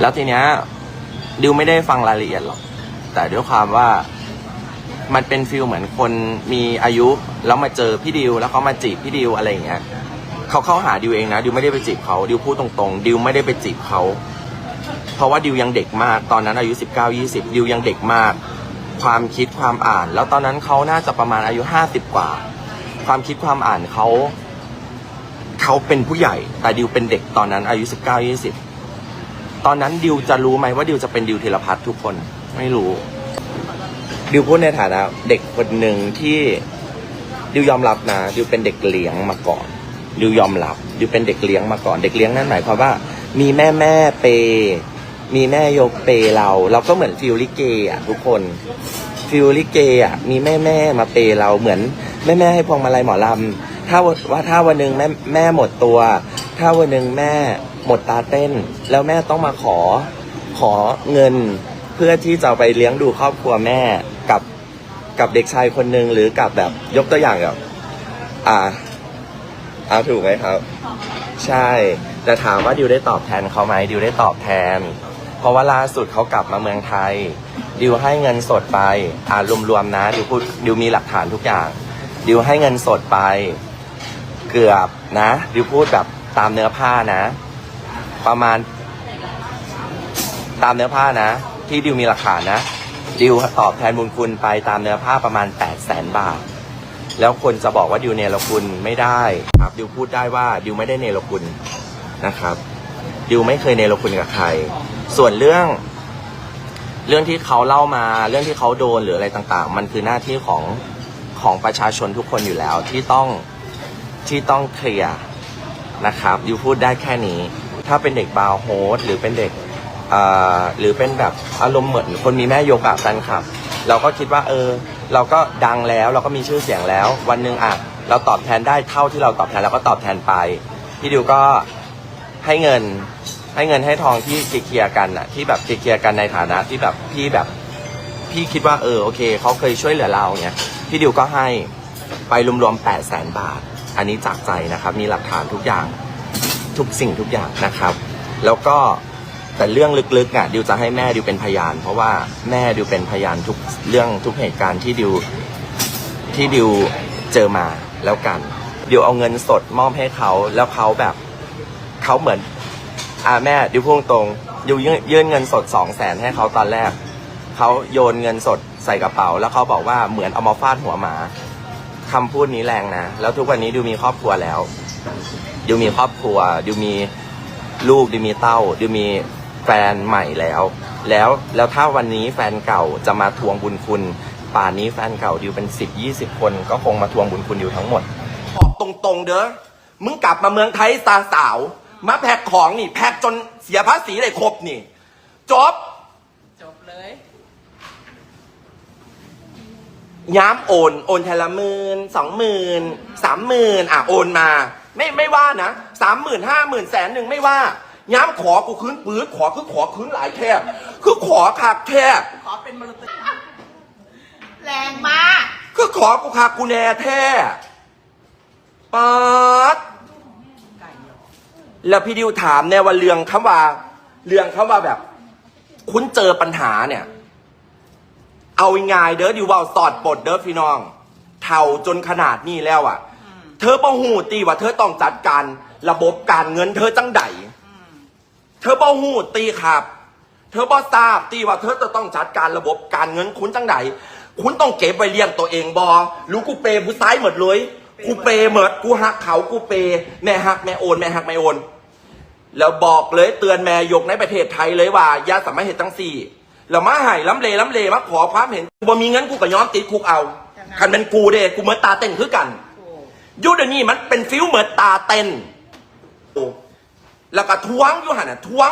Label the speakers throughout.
Speaker 1: แล้วทีเนี้ยดิวไม่ได้ฟังรายละเอียดหรอก แต่ด้วยความว่ามันเป็นฟิลเหมือนคนมีอายุแล้วมาเจอพี่ดิวแล้วเขามาจีบพี่ดิวอะไรอย่างเงี้ยเขาเข้าหาดิวเองนะดิวไม่ได้ไปจีบเขาดิวพูดตรงๆดิวไม่ได้ไปจีบเขาเพราะว่าดิวยังเด็กมากตอนนั้นอายุ 19 20ดิวยังเด็กมาก ความคิดความอ่าน แล้วตอนนั้นเขาน่าจะประมาณอายุ 50 กว่า ความคิดความอ่านเขาเขาเป็นผู้ใหญ่ แต่ดิวเป็นเด็กตอนนั้นอายุ 19 20 ตอนนั้นดิวจะรู้ไหมว่าดิวจะเป็นดิวธีรพัฒน์ทุกคนไม่รู้ ดิวพูดในฐานะ เด็กคนหนึ่งที่ดิวยอมรับนะดิวเป็นเด็กเลี้ยงมาก่อน ดิวยอมรับดิวเป็นเด็กเลี้ยงมาก่อน เด็กเลี้ยงนั่นหมายความว่า มีแม่แม่เปย์มีแม่ยกเปย์เรา เราก็เหมือนฟิลลิเกอะทุกคนฟิลลิเกอะมีแม่แม่มาเปย์เราเหมือนแม่แม่ให้พวงมาลัยหมอลำถ้าว่าถ้าวันหนึ่งแม่แม่หมดตัว ถ้าวันหนึ่งแม่หมดตาเต้น แล้วแม่ต้องมาขอขอเงิน เพื่อที่จะไปเลี้ยงดูครอบครัวแม่กับกับเด็กชายคนหนึ่งหรือกับแบบยกตัวอย่างแบบอ่าเอาถูกไหมครับ ใช่ แต่ถามว่าดิวได้ตอบแทนเขาไหมดิวได้ตอบแทน เพราะว่าล่าสุดเขากลับมาเมืองไทยดิวให้เงินสดไปอ่ารวมๆนะดิวพูดดิวมีหลักฐานทุกอย่างดิวให้เงินสดไป เกือบนะดิวพูดแบบ ตามเนื้อผ้านะ ประมาณ ตามเนื้อผ้านะ ที่ดิวมีหลักฐานนะดิวตอบแทนบุญคุณไปตามเนื้อผ้าประมาณ 8 0 0แสนบาท แล้วคนจะบอกว่าดิวเนรคุณไม่ได้ครับดิวพูดได้ว่าดิวไม่ได้เนรคุณนะครับดิวไม่เคยเนรคุณกับใคร ส่วนเรื่อง เรื่องที่เขาเล่ามาเรื่องที่เขาโดนหรืออะไรต่างๆ มันคือหน้าที่ของของประชาชนทุกคนอยู่แล้วที่ต้องที่ต้องเคลียร์ นะครับดิวพูดได้แค่นี้ ถ้าเป็นเด็กบาโฮสหรือเป็นเด็กหรือเป็นแบบอารมณ์เหมือนคนมีแม่ยกอะแฟนคลับ เราก็คิดว่าเออ เราก็ดังแล้วเราก็มีชื่อเสียงแล้ว วันหนึ่งอะเราตอบแทนได้เท่าที่เราตอบแทนเราก็ตอบแทนไปพี่ดิวก็ให้เงินให้เงินให้ทองที่เคลียร์กันอะที่แบบเคลียร์กันในฐานะที่แบบพี่แบบพี่คิดว่าเออโอเคเขาเคยช่วยเหลือเราเงี้ยพี่ดิวก็ให้ไปรวมๆแปดแสนบาท อันนี้จากใจนะครับ มีหลักฐานทุกอย่างทุกสิ่งทุกอย่างนะครับ แล้วก็แต่เรื่องลึกๆอะดิวจะให้แม่ดิวเป็นพยาน เพราะว่าแม่ดิวเป็นพยานทุกเรื่องทุกเหตุการณ์ที่ดิวที่ดิวเจอมาแล้วกันดิวเอาเงินสดมอบให้เขาแล้วเขาแบบเขาเหมือนอ่าแม่ดิวพูดตรงดิวยื่นยื่นเงินสดสองแสนให้เขาตอนแรกเขาโยนเงินสดใส่กระเป๋า แล้วเขาบอกว่าเหมือนเอามาฟาดหัวหมา คำพูดนี้แรงนะ แล้วทุกวันนี้ดิวมีครอบครัวแล้วดิวมีครอบครัวดิวมีลูกดิวมีเต้าดิวมีแฟนใหม่แล้ว แล้วแล้วถ้าวันนี้แฟนเก่าจะมาทวงบุญคุณ ป่านนี้แฟนเก่าดิวเป็นสิบยี่สิบคน ก็คงมาทวงบุญคุณดิวทั้งหมด
Speaker 2: บอกตรงๆ เด้อมึงกลับมาเมืองไทยตาสาว มาแพ็คของนี่ แพ็คจนเสียภาษีเลยครบนี่ จบ
Speaker 3: จบเลย
Speaker 2: ย้ำโอน โอนทีละหมื่นสองหมื่นสามหมื่นอะโอนมา ไม่ไม่ว่านะสามหมื่นห้าหมื่นแสนหนึ่งไม่ว่าย้ำขอกูคืนปืดขอคือขอคืนหลายแค่คือขอขาดแค่
Speaker 3: ขอเป็นมรดกแรงมาก
Speaker 2: คือขอกูขาดกูแน่แท้ป๊าด
Speaker 3: ไก่เหรอ
Speaker 2: แล้วพี่ดิวถามเนี่ยว่าเรื่องคำว่า เรื่องคำว่าแบบ คุณเจอปัญหาเนี่ย เอาง่ายๆเด้อดิวเว่าสอดปลดเด้อพี่น้อง เท่าจนขนาดนี้แล้วอะ่ะ เธอบ่หูตีว่า เธอต้องจัดการระบบการเงินเธอจังใดเธอบ่หูตีครับ เธอบ่ทราบตีว่าเธอจะต้องจัดการระบบการเงินคุณจังใดคุณต้องเก็บไว้เลี้ยงตัวเองบอรู้กูเปย์ผู้ซ้ายหมดเลย กูเปย์หมดกูหักเขากูเปย์แม่หักแม่โอนแม่หักแม่โอน แล้วบอกเลยเตือนแม่ยกในประเทศไทยเลยว่าอย่าสามารถเห็นตั้งสี่ แล้วมาใหายล้ำเลล้ำเลมาขอความเห็นบ่มีเงินกูก็ย้อมติดคุกเอาคันเป็นกูเด้กูเหมือนตาเต้นคือกัน
Speaker 3: โอ้
Speaker 2: ยุดยวนี้มันเป็นฟิลเหมือนตาเต้นโอ้แล้วก็ทวงอยู่หันน่ะทวง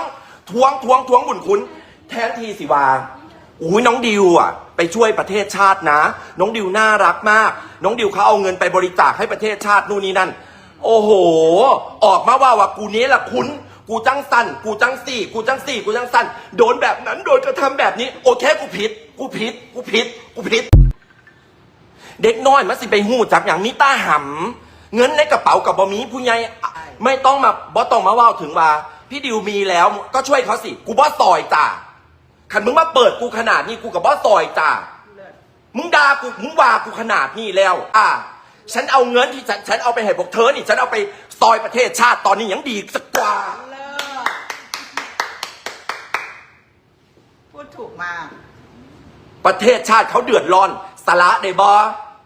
Speaker 2: ทวงทวงทวงบุญคุณ แทนที่สิว่าอุ้ยน้องดิวอะ ไปช่วยประเทศชาตินะ น้องดิวน่ารักมาก น้องดิวเขาเอาเงินไปบริจาคให้ประเทศชาตินู่นนี่นั่น โอ้โห ออกมาว่าว่ากูนี้ละคุณ กูจังสั้นกูจังสี่ กูจังสี่ กูจังสั้นโดนแบบนั้นโดนกระทำแบบนี้ โอเคกูผิด กูผิด กูผิด กูผิด เด็กน้อยมันสิไปหูจักอย่างนี้ตาหำเงินในกระเป๋ากับบอมีผู้ใหญ่ไม่ต้องมาบอต้องมาว่าถึงว่า พี่
Speaker 1: ดิวมีแล้วก็ช่วยเขาสิ กูบอสซอยจ้าขันมึงมาเปิดกูขนาดนี้กูกับบอสซอยจ้ามึงด่ากูมึงว่ากูขนาดนี้แล้ว อ่าฉันเอาเงินที่ฉันฉันเอาไปให้พวกเธอนี่ ฉันเอาไปซอยประเทศชาติตอนนี้ยังดีสักกว่า
Speaker 3: เลิศพูด ถูกมาก
Speaker 1: ประเทศชาติเขาเดือดร้อนสาระได้บอ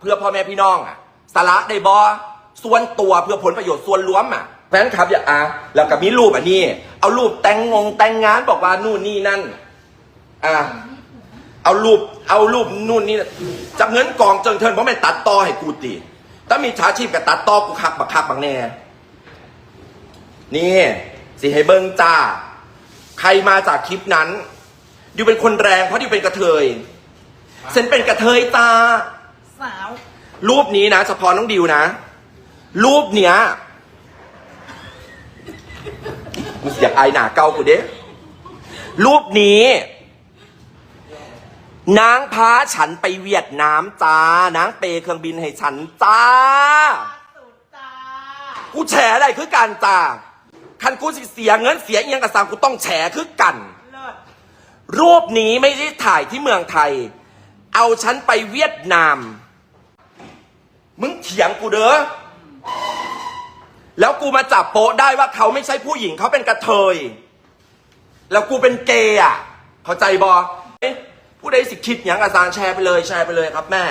Speaker 1: เพื่อพ่อแม่พี่น้องอะสาระได้บอส่วนตัวเพื่อผลประโยชน์ส่วนรวมอะแฟนคลับอย่าอะแล้วก็มีรูปอันนี้ เอารูปแต่งงงแต่งงานบอกว่านู่นนี่นั่น อะเอารูปเอารูปนู่นนี่จากเงินกองเจิงเทินเพราะมันตัดต่อให้กูตีถ้ามีชาชีพกับตัดต่อกูคักบักคักบักแน่ นี่สิให้เบิ้งจ้า ใครมาจากคลิปนั้น ดิวเป็นคนแรงเพราะดิวเป็นกระเทย ฉันเป็นกระเทยตา
Speaker 3: สาว
Speaker 1: รูปนี้นะเฉพาะน้องดิวนะ รูปเนี้ยมึงอยากอายหนาเกากูเด้รูปนี้ นางพาฉันไปเวียดนามจ้านางเปย์เครื่องบินให้ฉันจ้า
Speaker 3: สุดจ้า
Speaker 1: กูแฉอะไรคือกันจ้าคันกูสิเสียเงินเสียเอียงกับสังกูต้องแฉคือกัน
Speaker 3: เลิศ
Speaker 1: รูปนี้ไม่ได้ถ่ายที่เมืองไทย เอาฉันไปเวียดนาม มึงเถียงกูเด้อ แล้วกูมาจับโป๊ะได้ว่าเขาไม่ใช่ผู้หญิงเขาเป็นกระเทย แล้วกูเป็นเกย์อะ เข้าใจบอเอ๊ะผู้ใดสิคิดอย่างอาจารย์แชร์ไปเลยแชร์ไปเลยครับแม่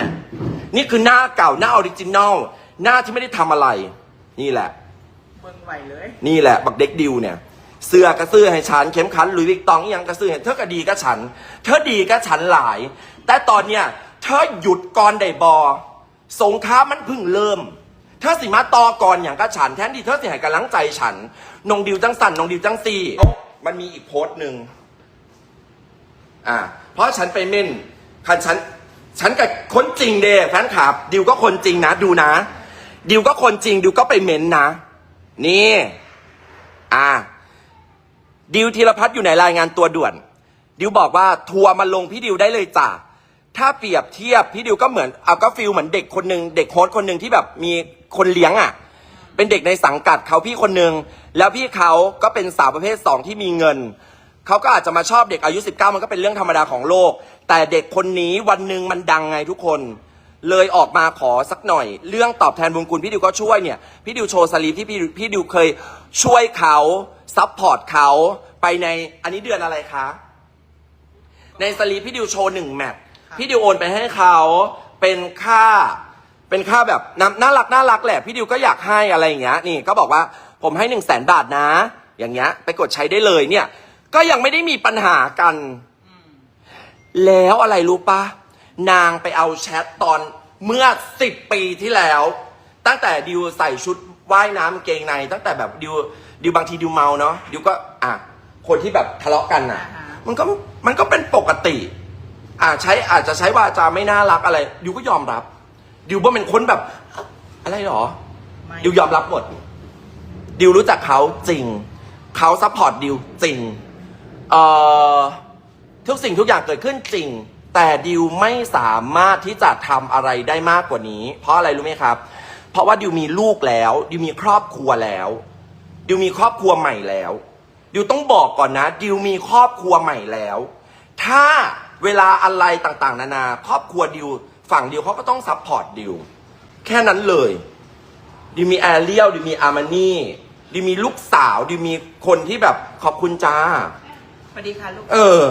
Speaker 1: นี่คือหน้าเก่าหน้าออริจินอลหน้าที่ไม่ได้ทำอะไร นี่แหละ
Speaker 3: เบิ่งไหวเลย
Speaker 1: นี่แหละ บักเด็กดิวเนี่ย เสื้อกระซื้อให้ฉัน เข็มขัดลุยวิกตองยังกระซื้อให้เธอก็ดีก็ฉัน เธอดีก็ฉันหลาย แต่ตอนเนี้ยเธอหยุดก่อนได้บอ สงครามมันเพิ่งเริ่ม เธอสิมาต่อก่อนอย่างก็ฉัน แทนที่เธอสิให้กำลังใจฉันนงดิวจังสันนงดิวจังซีมันมีอีกโพสต์หนึ่งอ่า เพราะฉันไปเม่นคันฉันฉันกับคนจริงเด้แฟนคลับ ดิวก็คนจริงนะ ดูนะ ดิวก็คนจริง ดิวก็ไปเม้นนะ นี่ อ่า ดิวธีรพัฒน์อยู่ในรายงานตัวด่วน ดิวบอกว่าทัวร์มาลงพี่ดิวได้เลยจ้ะถ้าเปรียบเทียบพี่ดิวก็เหมือนเอาก็ฟิลเหมือนเด็กคนหนึ่งเด็กโค้ชคนหนึ่งที่แบบมีคนเลี้ยงอะ เป็นเด็กในสังกัดเขาพี่คนหนึ่งแล้วพี่เขาก็เป็นสาวประเภทสองที่มีเงินเขาก็อาจจะมาชอบเด็กอายุ 19 มันก็เป็นเรื่องธรรมดาของโลก แต่เด็กคนนี้วันหนึ่งมันดังไงทุกคน เลยออกมาขอสักหน่อย เรื่องตอบแทนบุญคุณพี่ดิวก็ช่วยเนี่ยพี่ดิวโชว์สลีปที่พี่พี่ดิวเคยช่วยเขา ซัพพอร์ตเขาไปในอันนี้เดือนอะไรคะ ในสลีปพี่ดิวโชว์หนึ่งแมตช์พี่ดิวโอนไปให้เขาเป็นค่าเป็นค่าแบบน่าน่ารักน่ารักแหละพี่ดิวก็อยากให้อะไรอย่างเงี้ยนี่ก็บอกว่าผมให้หนึ่งแสนบาทนะ อย่างเงี้ย ไปกดใช้ได้เลยเนี่ย ก็ยังไม่ได้มีปัญหากัน แล้วอะไรรู้ปะนางไปเอาแชทตอนเมื่อสิบปีที่แล้ว ตั้งแต่ดิวใส่ชุด ว่ายน้ำกางเกงใน ตั้งแต่แบบดิวดิวบางทีดิวเมาเนาะดิวก็อะคนที่แบบทะเลาะกันอะ
Speaker 3: อ่าฮะ
Speaker 1: มันก็มันก็เป็นปกติ อ่าใช้อาจจะใช้วาจาไม่น่ารักอะไร ดิวก็ยอมรับ ดิวว่าเป็นคนแบบอะไรหรอ
Speaker 3: ไม่
Speaker 1: ดิวยอมรับหมด ดิวรู้จักเขาจริง เขาซัพพอร์ตดิวจริง เอ่อ ทุกสิ่งทุกอย่างเกิดขึ้นจริง แต่ดิวไม่สามารถที่จะทำอะไรได้มากกว่านี้ เพราะอะไรรู้ไหมครับเพ ราะว่าดิวมีลูกแล้ว ดิวมีครอบครัวแล้ว ดิวมีครอบครัวใหม่แล้ว ดิวต้องบอกก่อนนะ ดิวมีครอบครัวใหม่แล้ว ถ้าเวลาอะไรต่างๆ นานา ครอบครัวดิวฝั่งดิวเขาก็ต้องซัพพอร์ตดิวแค่นั้นเลย ดิวมีแอเรียลดิวมีอาร์มานี่ ดิวมีลูกสาว ดิวมีคนที่แบบขอบคุณจ้า
Speaker 3: สวัสดีค่ะลูก
Speaker 1: เออ